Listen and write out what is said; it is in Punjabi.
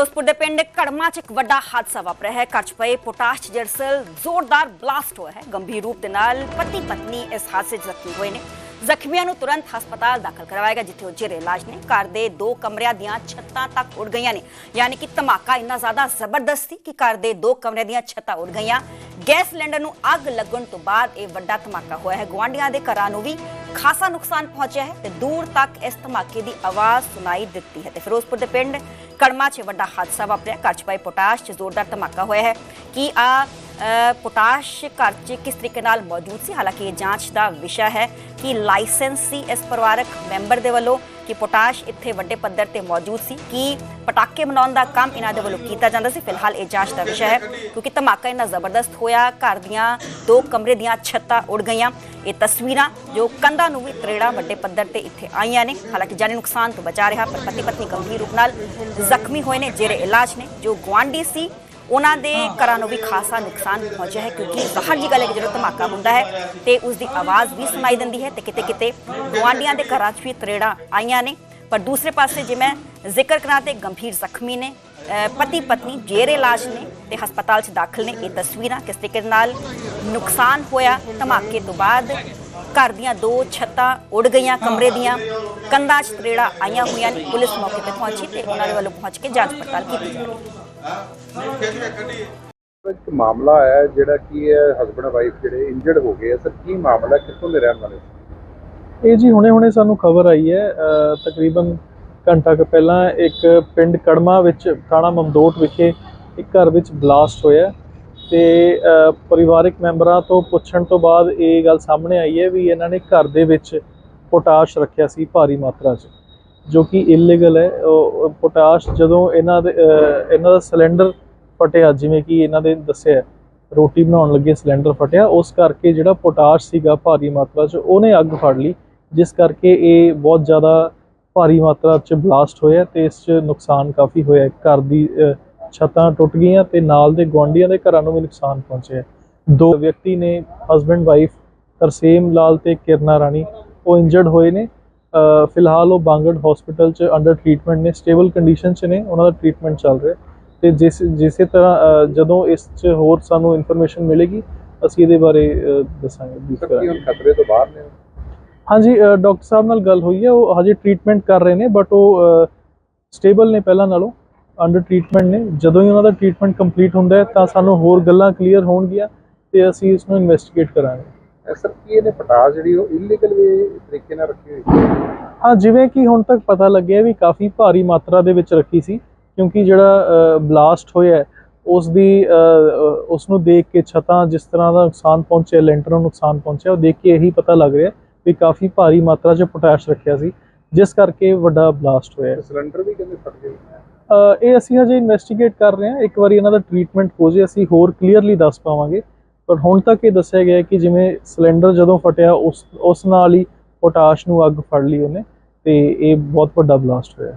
ਫਿਰੋਜ਼ਪੁਰ ਦੇ ਪਿੰਡ ਕੜਮਾ 'ਚ ਇੱਕ ਵੱਡਾ ਹਾਦਸਾ ਵਾਪਰਿਆ ਹੈ। ਘਰ 'ਚ ਪਏ ਪੋਟਾਸ਼ ਜਰਸਲ ਜ਼ੋਰਦਾਰ ਬਲਾਸਟ ਹੋਇਆ ਹੈ। ਗੰਭੀਰ ਰੂਪ ਦੇ ਨਾਲ ਪਤੀ ਪਤਨੀ ਇਸ ਹਾਦਸੇ 'ਚ ਜ਼ਖਮੀ ਹੋਏ ਨੇ। ਜ਼ਖਮੀਆਂ ਨੂੰ ਤੁਰੰਤ ਹਸਪਤਾਲ ਦਾਖਲ ਕਰਵਾਇਆ ਗਿਆ ਜਿੱਥੇ ਉਹ ਜੇਰੇ ਇਲਾਜ ਨੇ। ਘਰ ਦੇ ਦੋ ਕਮਰਿਆਂ ਦੀਆਂ ਛੱਤਾਂ ਤੱਕ ਉੱਡ ਗਈਆਂ ਨੇ। ਯਾਨੀ ਕਿ ਧਮਾਕਾ ਇੰਨਾ ਜ਼ਿਆਦਾ ਜ਼ਬਰਦਸਤ ਸੀ ਕਿ ਘਰ ਦੇ ਦੋ ਕਮਰਿਆਂ ਦੀਆਂ ਛੱਤਾਂ ਉੱਡ ਗਈਆਂ। ਗੈਸ ਸਿਲੰਡਰ ਨੂੰ ਅੱਗ ਲੱਗਣ ਤੋਂ ਬਾਅਦ ਇਹ ਵੱਡਾ ਧਮਾਕਾ ਹੋਇਆ ਹੈ। ਗੁਆਂਢੀਆਂ ਦੇ ਘਰਾਂ ਨੂੰ ਵੀ ਖਾਸਾ ਨੁਕਸਾਨ ਪਹੁੰਚਿਆ ਹੈ ਤੇ ਦੂਰ ਤੱਕ ਇਸ ਧਮਾਕੇ ਦੀ ਆਵਾਜ਼ ਸੁਣਾਈ ਦਿੱਤੀ ਹੈ। ਤੇ ਫਿਰੋਜ਼ਪੁਰ ਦੇ ਪਿੰਡ ਕੜਮਾ 'ਚ ਵੱਡਾ ਹਾਦਸਾ ਵਾਪਰਿਆ। ਘਰ 'ਚ ਪਏ ਪੋਟਾਸ਼ 'ਚ ਜ਼ੋਰਦਾਰ ਧਮਾਕਾ ਹੋਇਆ ਹੈ। ਕਿ ਆ ਪੋਟਾਸ਼ ਘਰ 'ਚ ਕਿਸ ਤਰੀਕੇ ਨਾਲ ਮੌਜੂਦ ਸੀ? ਹਾਲਾਂਕਿ ਇਹ ਜਾਂਚ ਦਾ ਵਿਸ਼ਾ ਹੈ ਕਿ ਲਾਇਸੈਂਸ ਸੀ ਇਸ ਪਰਿਵਾਰਕ ਮੈਂਬਰ ਦੇ ਵੱਲੋਂ ਕਿ ਪੋਟਾਸ਼ ਇੱਥੇ ਵੱਡੇ ਪੱਧਰ ਤੇ ਮੌਜੂਦ ਸੀ, ਕਿ ਪਟਾਕੇ ਬਣਾਉਣ ਦਾ ਕੰਮ ਇਹਨਾਂ ਦੇ ਵੱਲੋਂ ਕੀਤਾ ਜਾਂਦਾ ਸੀ? ਫਿਲਹਾਲ ਇਹ ਜਾਂਚ ਦਾ ਵਿਸ਼ਾ ਹੈ, ਕਿਉਂਕਿ ਧਮਾਕਾ ਇੰਨਾ ਜ਼ਬਰਦਸਤ ਹੋਇਆ, ਘਰ ਦੀਆਂ ਦੋ ਕਮਰੇ ਦੀਆਂ ਛੱਤਾਂ ਉੱਡ ਗਈਆਂ। ਇਹ ਤਸਵੀਰਾਂ ਜੋ ਕੰਧਾਂ ਨੂੰ ਵੀ ਤਰੇੜਾ ਵੱਡੇ ਪੱਧਰ ਤੇ ਇੱਥੇ ਆਈਆਂ ਨੇ। ਹਾਲਾਂਕਿ ਜਾਨੀ ਨੁਕਸਾਨ ਤੋਂ ਬਚਾ ਰਿਹਾ, ਪਰ ਪਤੀ ਪਤਨੀ ਗੰਭੀਰ ਰੂਪ ਨਾਲ ਜ਼ਖਮੀ ਹੋਏ ਨੇ ਜਿਹੜੇ ਇਲਾਜ ਨੇ। ਜੋ ਗੁਆਂਢੀ ਸੀ ਉਹਨਾਂ ਦੇ ਘਰਾਂ ਨੂੰ ਵੀ ਖਾਸਾ ਨੁਕਸਾਨ ਪਹੁੰਚਿਆ ਹੈ, ਕਿਉਂਕਿ ਬਾਹਰ ਦੀ ਗੱਲ ਹੈ ਕਿ ਜਦੋਂ ਧਮਾਕਾ ਹੁੰਦਾ ਹੈ ਤੇ ਉਸ ਦੀ ਆਵਾਜ਼ ਵੀ ਸੁਣਾਈ ਦਿੰਦੀ ਹੈ ਤੇ ਕਿਤੇ ਕਿਤੇ ਗੁਆਂਢੀਆਂ ਦੇ ਘਰਾਂ 'ਚ ਵੀ ਤਰੇੜਾਂ ਆਈਆਂ ਨੇ। ਪਰ ਦੂਸਰੇ ਪਾਸੇ ਜੇ ਮੈਂ ਜ਼ਿਕਰ ਕਰਾਂ ਤੇ ਗੰਭੀਰ ਜ਼ਖਮੀ ਨੇ ਪਤੀ ਪਤਨੀ ਜੇਰੇ ਇਲਾਜ ਨੇ ਤੇ ਹਸਪਤਾਲ 'ਚ ਦਾਖਲ ਨੇ। ਇਹ ਤਸਵੀਰਾਂ ਕਿਸ ਤਰੀਕੇ ਨਾਲ ਨੁਕਸਾਨ ਹੋਇਆ, ਧਮਾਕੇ ਤੋਂ ਬਾਅਦ ਘਰ ਦੀਆਂ ਦੋ ਛੱਤਾਂ ਉੱਡ ਗਈਆਂ, ਕਮਰੇ ਦੀਆਂ ਕੰਧਾਂ 'ਚ ਤਰੇੜਾਂ ਆਈਆਂ ਹੋਈਆਂ ਨੇ। ਪੁਲਿਸ ਮੌਕੇ ਤੇ ਪਹੁੰਚੀ ਤੇ ਉਹਨਾਂ ਦੇ ਵੱਲੋਂ ਪਹੁੰਚ ਕੇ ਜਾਂਚ ਪੜਤਾਲ ਕੀਤੀ। ਜਾ ਰਹੀ ਹੈ ਇੱਕ ਮਾਮਲਾ ਆਇਆ ਜਿਹੜਾ ਕੀ ਹਸਬੰਡ ਵਾਈਫ ਜਿਹੜੇ ਇੰਜਰਡ ਹੋ ਗਏ ਸਰ, ਕੀ ਮਾਮਲਾ, ਕਿੱਥੋਂ ਦੇ ਰਹਿਣ ਵਾਲੇ ਇਹ ਜੀ ਹੁਣੇ-ਹੁਣੇ ਸਾਨੂੰ ਖਬਰ ਆਈ ਹੈ। ਤਕਰੀਬਨ ਘੰਟਾ ਕੁ ਪਹਿਲਾਂ ਇੱਕ ਪਿੰਡ ਕੜਮਾ ਵਿੱਚ, ਥਾਣਾ ਮਮਦੋਟ ਵਿਖੇ ਇੱਕ ਘਰ ਵਿੱਚ ਬਲਾਸਟ ਹੋਇਆ ਤੇ ਪਰਿਵਾਰਕ ਮੈਂਬਰਾਂ ਤੋਂ ਪੁੱਛਣ ਤੋਂ ਬਾਅਦ ਇਹ ਗੱਲ ਸਾਹਮਣੇ ਆਈ ਹੈ ਵੀ ਇਹਨਾਂ ਨੇ ਘਰ ਦੇ ਵਿੱਚ ਪੋਟਾਸ਼ ਰੱਖਿਆ ਸੀ ਭਾਰੀ ਮਾਤਰਾ 'ਚ, ਜੋ ਕਿ ਇਲੀਗਲ ਹੈ। ਪੋਟਾਸ਼ ਜਦੋਂ ਇਹਨਾਂ ਦੇ ਇਹਨਾਂ ਦਾ ਸਿਲੰਡਰ ਫਟਿਆ, ਜਿਵੇਂ ਕਿ ਇਹਨਾਂ ਦੇ ਦੱਸਿਆ ਰੋਟੀ ਬਣਾਉਣ ਲੱਗੇ ਸਿਲੰਡਰ ਫਟਿਆ, ਉਸ ਕਰਕੇ ਜਿਹੜਾ ਪੋਟਾਸ਼ ਸੀਗਾ ਭਾਰੀ ਮਾਤਰਾ 'ਚ, ਉਹਨੇ ਅੱਗ ਫੜ ਲਈ, ਜਿਸ ਕਰਕੇ ਇਹ ਬਹੁਤ ਜ਼ਿਆਦਾ ਭਾਰੀ ਮਾਤਰਾ 'ਚ ਬਲਾਸਟ ਹੋਇਆ ਤੇ ਇਸ 'ਚ ਨੁਕਸਾਨ ਕਾਫੀ ਹੋਇਆ ਘਰ ਦੀ ਛੱਤਾਂ ਟੁੱਟ ਗਈਆਂ ਤੇ ਨਾਲ ਦੇ ਗੁਆਂਢੀਆਂ ਦੇ ਘਰਾਂ ਨੂੰ ਵੀ ਨੁਕਸਾਨ ਪਹੁੰਚਿਆ ਦੋ ਵਿਅਕਤੀ ਨੇ ਹਸਬੰਡ ਵਾਈਫ ਤਰਸੇਮ ਲਾਲ ਤੇ ਕਿਰਨਾ ਰਾਣੀ, ਉਹ ਇੰਜਰਡ ਹੋਏ ਨੇ। ਫਿਲਹਾਲ ਉਹ ਬਾਂਗੜ ਹਸਪੀਟਲ 'ਚ ਅੰਡਰ ਟਰੀਟਮੈਂਟ ਨੇ ਸਟੇਬਲ ਕੰਡੀਸ਼ਨ 'ਚ ਨੇ, ਉਹਨਾਂ ਦਾ ਟਰੀਟਮੈਂਟ ਚੱਲ ਰਿਹਾ ਤੇ ਜਿਸ ਜਿਸੇ ਤਰ੍ਹਾਂ ਜਦੋਂ ਇਸ 'ਚ ਹੋਰ ਸਾਨੂੰ ਇਨਫੋਰਮੇਸ਼ਨ ਮਿਲੇਗੀ ਅਸੀਂ ਇਹਦੇ ਬਾਰੇ ਦੱਸਾਂਗੇ ਕੀ ਕਰਾਂਗੇ। ਖਤਰੇ ਤੋਂ ਬਾਹਰ ਨੇ ਹਾਂਜੀ ਡਾਕਟਰ ਸਾਹਿਬ ਨਾਲ ਗੱਲ ਹੋਈ ਹੈ ਉਹ ਹਜੇ ਟ੍ਰੀਟਮੈਂਟ ਕਰ ਰਹੇ ਨੇ ਬਟ ਉਹ ਸਟੇਬਲ ਨੇ ਪਹਿਲਾਂ ਨਾਲੋਂ ਅੰਡਰ ਟ੍ਰੀਟਮੈਂਟ ਨੇ। ਜਦੋਂ ਹੀ ਉਹਨਾਂ ਦਾ ਟ੍ਰੀਟਮੈਂਟ ਕੰਪਲੀਟ ਹੁੰਦਾ ਹੈ ਤਾਂ ਸਾਨੂੰ ਹੋਰ ਗੱਲਾਂ ਕਲੀਅਰ ਹੋਣਗੀਆਂ ਤੇ ਅਸੀਂ ਇਸ ਨੂੰ ਇਨਵੈਸਟੀਗੇਟ ਕਰਾਂਗੇ। ਸਰ ਕੀ ਇਹਨੇ ਪਟਾਸ ਜਿਹੜੀ ਉਹ ਇਲੀਗਲ ਵੀ ਤਰੀਕੇ ਨਾਲ ਰੱਖੀ ਹੋਈ ਸੀ? ਹਾਂ ਜਿਵੇਂ ਕਿ ਹੁਣ ਤੱਕ ਪਤਾ ਲੱਗਿਆ ਵੀ ਕਾਫੀ ਭਾਰੀ ਮਾਤਰਾ ਦੇ ਵਿੱਚ ਰੱਖੀ ਸੀ। ਕਿਉਂਕਿ ਜਿਹੜਾ ਬਲਾਸਟ ਹੋਇਆ ਉਸ ਦੀ ਉਸ ਨੂੰ ਦੇਖ ਕੇ ਛਤਾਂ ਜਿਸ ਤਰ੍ਹਾਂ ਦਾ ਨੁਕਸਾਨ ਪਹੁੰਚਿਆ ਲੈਂਟਰ ਨੂੰ ਨੁਕਸਾਨ ਪਹੁੰਚਿਆ ਉਹ ਦੇਖ ਕੇ ਇਹੀ ਪਤਾ ਲੱਗ ਰਿਹਾ ਵੀ ਕਾਫੀ ਭਾਰੀ ਮਾਤਰਾ 'ਚ ਪੋਟਾਸ਼ ਰੱਖਿਆ ਸੀ ਜਿਸ ਕਰਕੇ ਵੱਡਾ ਬਲਾਸਟ ਹੋਇਆ ਸਿਲੰਡਰ ਵੀ ਕਹਿੰਦੇ ਫਟ ਗਏ? ਅ, ਇਹ ਅਸੀਂ ਹਜੇ ਇਨਵੈਸਟੀਗੇਟ ਕਰ ਰਹੇ ਹਾਂ। ਇੱਕ ਵਾਰੀ ਇਹਨਾਂ ਦਾ ਟ੍ਰੀਟਮੈਂਟ ਹੋ ਜੇ ਅਸੀਂ ਹੋਰ ਕਲੀਅਰਲੀ ਦੱਸ ਪਾਵਾਂਗੇ। ਪਰ ਹੁਣ ਤੱਕ ਇਹ ਦੱਸਿਆ ਗਿਆ ਕਿ ਜਿਵੇਂ ਸਿਲੰਡਰ ਜਦੋਂ ਫਟਿਆ ਉਸ ਉਸ ਨਾਲ ਹੀ ਪੋਟਾਸ਼ ਨੂੰ ਅੱਗ ਫੜ ਲਈ ਉਹਨੇ ਤੇ ਇਹ ਬਹੁਤ ਵੱਡਾ ਬਲਾਸਟ ਹੋਇਆ